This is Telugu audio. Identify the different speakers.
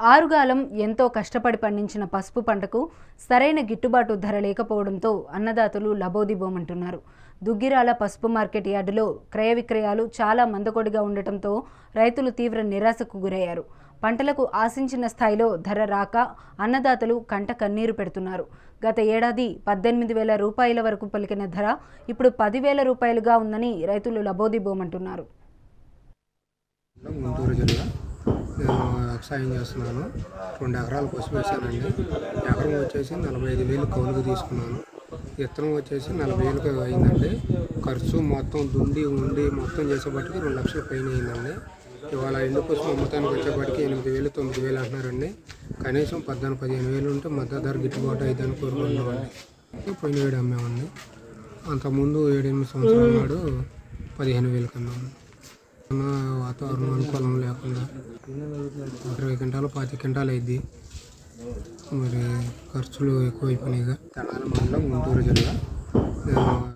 Speaker 1: ఆరుగాలం ఎంతో కష్టపడి పండించిన పసుపు పంటకు సరైన గిట్టుబాటు ధర లేకపోవడంతో అన్నదాతలు లబోదిబోమంటున్నారు. దుగ్గిరాల పసుపు మార్కెట్ యార్డులో క్రయ విక్రయాలు చాలా మందకొడిగా ఉండటంతో రైతులు తీవ్ర నిరాశకు గురయ్యారు. పంటలకు ఆశించిన స్థాయిలో ధర రాక అన్నదాతలు కంట కన్నీరు పెడుతున్నారు. గత ఏడాది పద్దెనిమిది వేల రూపాయల వరకు పలికిన ధర ఇప్పుడు పదివేల రూపాయలుగా ఉందని రైతులు లబోదిబోమంటున్నారు.
Speaker 2: నేను వ్యవసాయం చేస్తున్నాను. రెండు ఎకరాలు పసుపు వేసానండి. ఎకరం వచ్చేసి నలభై ఐదు వేలు కౌలుకు తీసుకున్నాను. విత్తనం వచ్చేసి నలభై వేలకు అయిందండి. ఖర్చు మొత్తం దుండి ఉండి మొత్తం చేసేపటికి రెండు లక్షల పైన అయిందండి. ఇవాళ ఎండు పసుపు అమ్మతానికి వచ్చేపటికి ఎనిమిది వేలు తొమ్మిది వేలు అంటున్నారండి. కనీసం పద్నాలుగు పదిహేను వేలు ఉంటే మద్దతు ధర గిట్టుబాటు అయిద్దని కోరుకుంటున్నామండి. పోయిన వేడు అమ్మేవాడిని అంతకుముందు ఏడెనిమిది సంవత్సరాల నాడు పదిహేను వేలకు అమ్మేవాడిని వాతావరణం అనుకూలం లేకుండా ఇరవై క్వింటాలు పాతి గంటలు అయింది. మరి ఖర్చులు ఎక్కువైపోయినాయిగా. తెనాలి మండలం గుంటూరు జిల్లా.